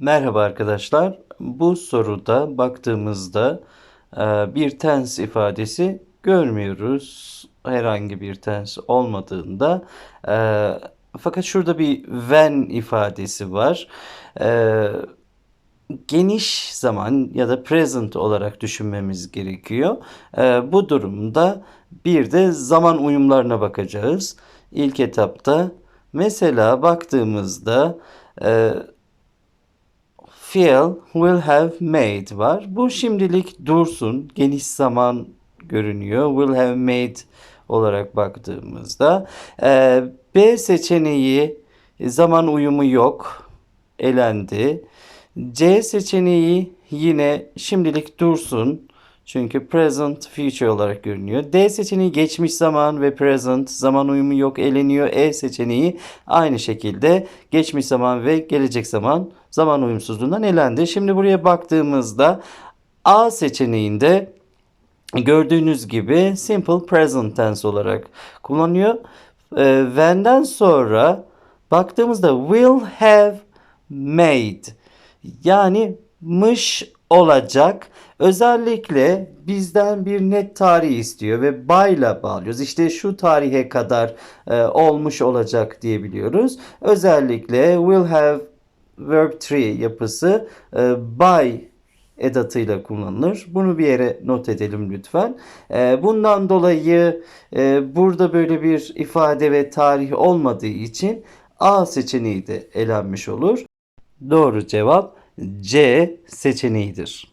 Merhaba arkadaşlar. Bu soruda baktığımızda e, bir tense ifadesi görmüyoruz. Herhangi bir tense olmadığında. E, fakat şurada bir when ifadesi var. E, geniş zaman ya da present olarak düşünmemiz gerekiyor. Bu durumda bir de zaman uyumlarına bakacağız. İlk etapta mesela baktığımızda e, Phil will have made var. Bu şimdilik dursun. Geniş zaman görünüyor. Will have made olarak baktığımızda. Ee, B seçeneği zaman uyumu yok. Elendi. C seçeneği yine şimdilik dursun. Çünkü present future olarak görünüyor. D seçeneği geçmiş zaman ve present zaman uyumu yok eleniyor. E seçeneği aynı şekilde geçmiş zaman ve gelecek zaman zaman uyumsuzluğundan elendi. Şimdi buraya baktığımızda A seçeneğinde gördüğünüz gibi simple present tense olarak kullanıyor. When'den sonra baktığımızda will have made yani mış olacak. Özellikle bizden bir net tarih istiyor ve ile bağlıyoruz. İşte şu tarihe kadar e, olmuş olacak diyebiliyoruz. Özellikle will have verb 3 yapısı e, by edatıyla kullanılır. Bunu bir yere not edelim lütfen. E, bundan dolayı e, burada böyle bir ifade ve tarih olmadığı için A seçeneği de elenmiş olur. Doğru cevap C seçeneğidir.